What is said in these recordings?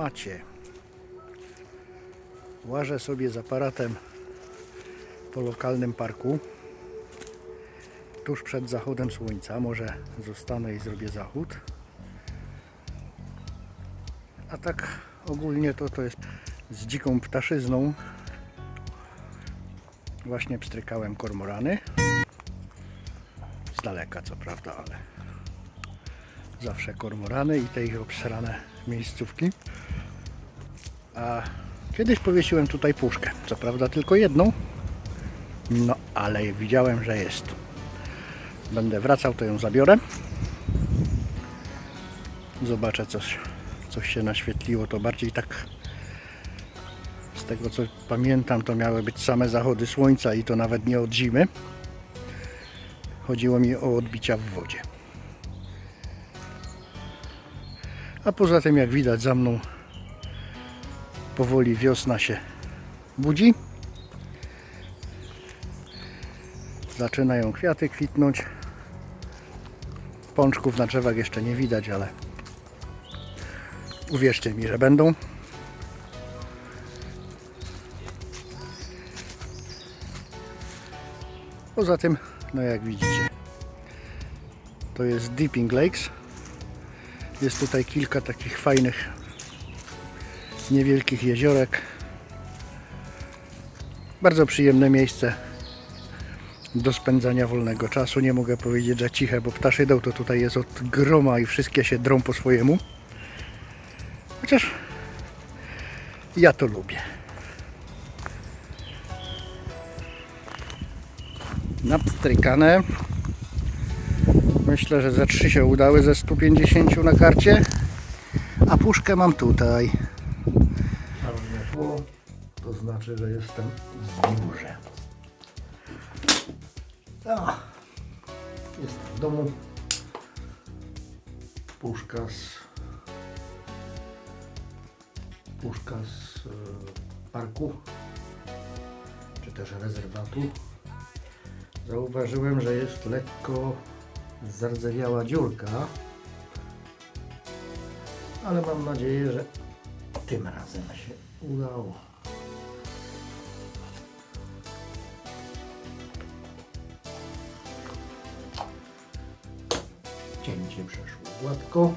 macie. Łażę sobie z aparatem po lokalnym parku. Tuż przed zachodem słońca. Może zostanę i zrobię zachód. A tak ogólnie to to jest z dziką ptaszyzną. Właśnie pstrykałem kormorany. Z daleka co prawda, ale zawsze kormorany i te ich obsrane miejscówki. A kiedyś powiesiłem tutaj puszkę. Co prawda tylko jedną. No ale widziałem, że jest. Będę wracał, to ją zabiorę. Zobaczę coś, coś się naświetliło. To bardziej tak z tego co pamiętam, to miały być same zachody słońca i to nawet nie od zimy. Chodziło mi o odbicia w wodzie. A poza tym, jak widać za mną, powoli wiosna się budzi. Zaczynają kwiaty kwitnąć. Pączków na drzewach jeszcze nie widać, ale uwierzcie mi, że będą. Poza tym, no jak widzicie, to jest Dipping Lakes. Jest tutaj kilka takich fajnych, niewielkich jeziorek. Bardzo przyjemne miejsce do spędzania wolnego czasu. Nie mogę powiedzieć, że ciche, bo ptaszydeł to tutaj jest od groma i wszystkie się drą po swojemu. Chociaż ja to lubię. Napstrykane. Myślę, że ze 3 się udały ze 150 na karcie. A puszkę mam tutaj. A to znaczy, że jestem w biurze. O, jestem w domu. Puszka z puszka z e, parku, czy też rezerwatu. Zauważyłem, że jest lekko zardzewiała dziurka, ale mam nadzieję, że tym razem się udało. Cięcie przeszło gładko.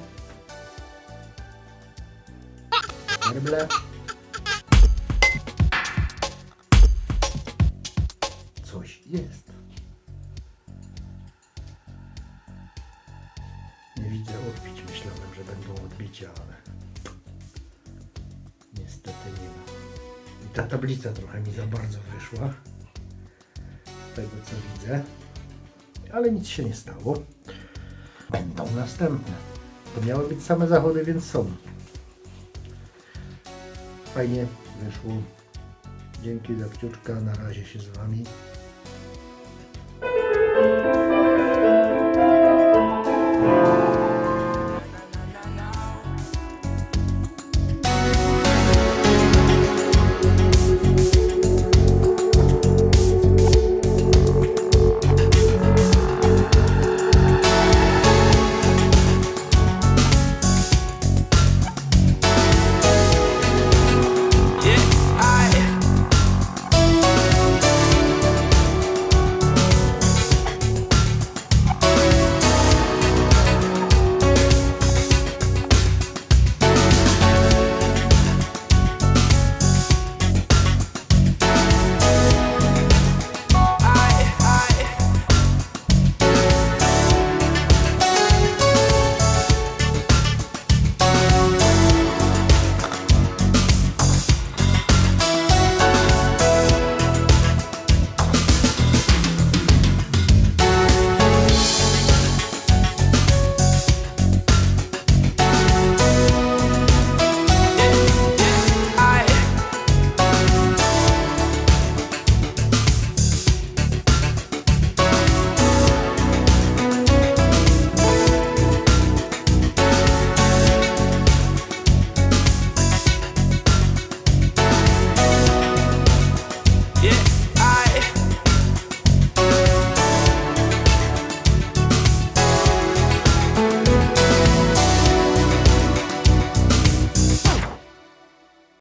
Werble. Coś jest. Nie widzę odbić. Myślałem, że będą odbicia, ale nie ma. I ta tablica trochę mi za bardzo wyszła. Z tego co widzę. Ale nic się nie stało. Będą następne. To miały być same zachody, więc są. Fajnie wyszło. Dzięki za kciuczka. Na razie się z Wami